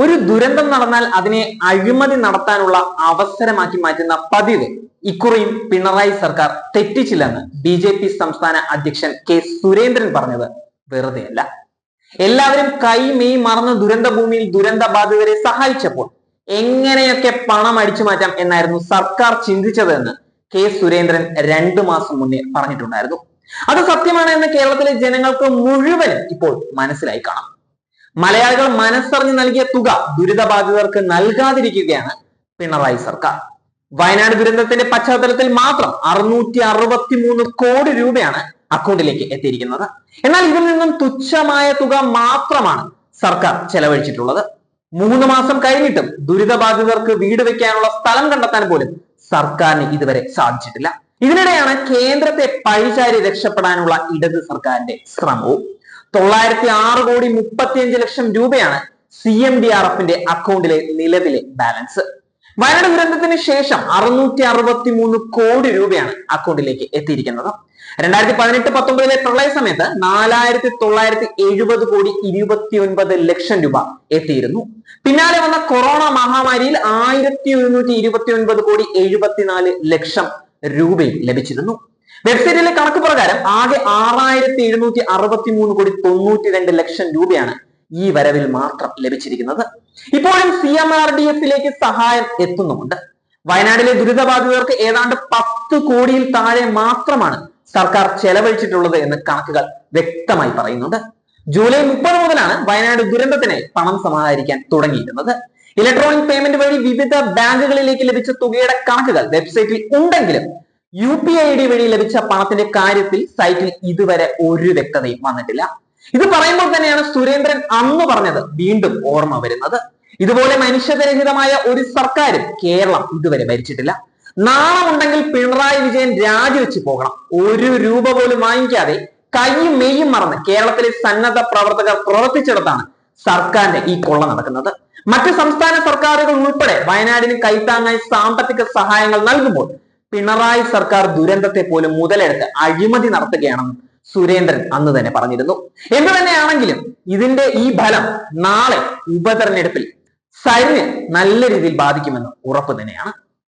ഒരു ദുരന്തം നടന്നാൽ അതിനെ അഴിമതി നടത്താനുള്ള അവസരമാക്കി മാറ്റുന്ന പതിവ്. ഇക്കുറിയും പിണറായി സർക്കാർ തെറ്റിച്ചില്ലെന്ന് ബി ജെ പി സംസ്ഥാന അധ്യക്ഷൻ കെ സുരേന്ദ്രൻ പറഞ്ഞത് വെറുതെയല്ല. എല്ലാവരും കൈ മെയ് മറന്ന് ദുരന്ത ഭൂമിയിൽ ദുരന്ത ബാധിതരെ സഹായിച്ചപ്പോൾ എങ്ങനെയൊക്കെ പണം അടിച്ചു മാറ്റാം എന്നായിരുന്നു സർക്കാർ ചിന്തിച്ചതെന്ന് കെ സുരേന്ദ്രൻ രണ്ടു മാസം മുന്നേ പറഞ്ഞിട്ടുണ്ടായിരുന്നു. അത് സത്യമാണ് എന്ന് കേരളത്തിലെ ജനങ്ങൾക്ക് മുഴുവൻ ഇപ്പോൾ മനസ്സിലായി കാണാം. മലയാളികൾ മനസ്സറിഞ്ഞ് നൽകിയ തുക ദുരിതബാധിതർക്ക് നൽകാതിരിക്കുകയാണ് പിണറായി സർക്കാർ. വയനാട് ദുരന്തത്തിന്റെ പശ്ചാത്തലത്തിൽ മാത്രം അറുന്നൂറ്റി അറുപത്തി മൂന്ന് കോടി രൂപയാണ് അക്കൗണ്ടിലേക്ക് എത്തിയിരിക്കുന്നത്. എന്നാൽ ഇതിൽ നിന്നും തുച്ഛമായ തുക മാത്രമാണ് സർക്കാർ ചെലവഴിച്ചിട്ടുള്ളത്. മൂന്ന് മാസം കഴിഞ്ഞിട്ടും ദുരിതബാധിതർക്ക് വീട് വെക്കാനുള്ള സ്ഥലം കണ്ടെത്താൻ പോലും സർക്കാരിന് ഇതുവരെ സാധിച്ചിട്ടില്ല. ഇതിനിടെയാണ് കേന്ദ്രത്തെ പഴിചാരി രക്ഷപ്പെടാനുള്ള ഇടത് സർക്കാരിന്റെ ശ്രമവും. തൊള്ളായിരത്തി ആറ് കോടി മുപ്പത്തിയഞ്ച് ലക്ഷം രൂപയാണ് സി എം ഡി ആർ എഫിന്റെ അക്കൗണ്ടിലെ നിലവിലെ ബാലൻസ്. വയനാട് ദുരന്തത്തിന് ശേഷം അറുന്നൂറ്റി അറുപത്തി മൂന്ന് കോടി രൂപയാണ് അക്കൗണ്ടിലേക്ക് എത്തിയിരിക്കുന്നത്. രണ്ടായിരത്തി പതിനെട്ട് പത്തൊമ്പതിലെ പ്രളയ സമയത്ത് നാലായിരത്തി തൊള്ളായിരത്തി എഴുപത് കോടി ഇരുപത്തി ഒൻപത് ലക്ഷം രൂപ എത്തിയിരുന്നു. പിന്നാലെ വന്ന കൊറോണ മഹാമാരിയിൽ ആയിരത്തി ഒരുന്നൂറ്റി ഇരുപത്തി ഒൻപത് കോടി എഴുപത്തിനാല് ലക്ഷം രൂപയും ലഭിച്ചിരുന്നു. വെബ്സൈറ്റിലെ കണക്ക് പ്രകാരം ആകെ ആറായിരത്തി എഴുന്നൂറ്റി അറുപത്തി മൂന്ന് കോടി തൊണ്ണൂറ്റി രണ്ട് ലക്ഷം രൂപയാണ് ഈ വരവിൽ മാത്രം ലഭിച്ചിരിക്കുന്നത്. ഇപ്പോഴും സി എം ആർ ഡി എഫിലേക്ക് സഹായം എത്തുന്നുമുണ്ട്. വയനാട്ടിലെ ദുരിതബാധിതർക്ക് ഏതാണ്ട് പത്ത് കോടിയിൽ താഴെ മാത്രമാണ് സർക്കാർ ചെലവഴിച്ചിട്ടുള്ളത് എന്ന് കണക്കുകൾ വ്യക്തമായി പറയുന്നുണ്ട്. ജൂലൈ മുപ്പത് മുതലാണ് വയനാട് ദുരന്തത്തിന് പണം സമാഹരിക്കാൻ തുടങ്ങിയിരുന്നത്. ഇലക്ട്രോണിക് പേയ്മെന്റ് വഴി വിവിധ ബാങ്കുകളിലേക്ക് ലഭിച്ച തുകയുടെ കണക്കുകൾ വെബ്സൈറ്റിൽ ഉണ്ടെങ്കിലും യു പി ഐ ഡി വഴി ലഭിച്ച പണത്തിന്റെ കാര്യത്തിൽ സൈറ്റിൽ ഇതുവരെ ഒരു വ്യക്തതയും വന്നിട്ടില്ല. ഇത് പറയുമ്പോൾ തന്നെയാണ് സുരേന്ദ്രൻ അന്ന് പറഞ്ഞത് വീണ്ടും ഓർമ്മ വരുന്നത്. ഇതുപോലെ മനുഷ്യരഹിതമായ ഒരു സർക്കാരും കേരളം ഇതുവരെ ഭരിച്ചിട്ടില്ല. നാണമുണ്ടെങ്കിൽ പിണറായി വിജയൻ രാജിവെച്ച് പോകണം. ഒരു രൂപ പോലും വാങ്ങിക്കാതെ കൈയും മെയ്യും മറന്ന് കേരളത്തിലെ സന്നദ്ധ പ്രവർത്തകർ പ്രവർത്തിച്ചിടത്താണ് സർക്കാരിന്റെ ഈ കൊള്ള നടക്കുന്നത്. മറ്റ് സംസ്ഥാന സർക്കാരുകൾ ഉൾപ്പെടെ വയനാടിന് കൈത്താങ്ങായി സാമ്പത്തിക സഹായങ്ങൾ നൽകുമ്പോൾ പിണറായി സർക്കാർ ദുരന്തത്തെ പോലും മുതലെടുത്ത് അഴിമതി നടത്തുകയാണെന്നും സുരേന്ദ്രൻ അന്ന് തന്നെ പറഞ്ഞിരുന്നു. എന്തു തന്നെയാണെങ്കിലും ഇതിന്റെ ഈ ഫലം നാളെ ഉപതെരഞ്ഞെടുപ്പിൽ സൈന്യം നല്ല രീതിയിൽ ബാധിക്കുമെന്ന് ഉറപ്പ് തന്നെയാണ്.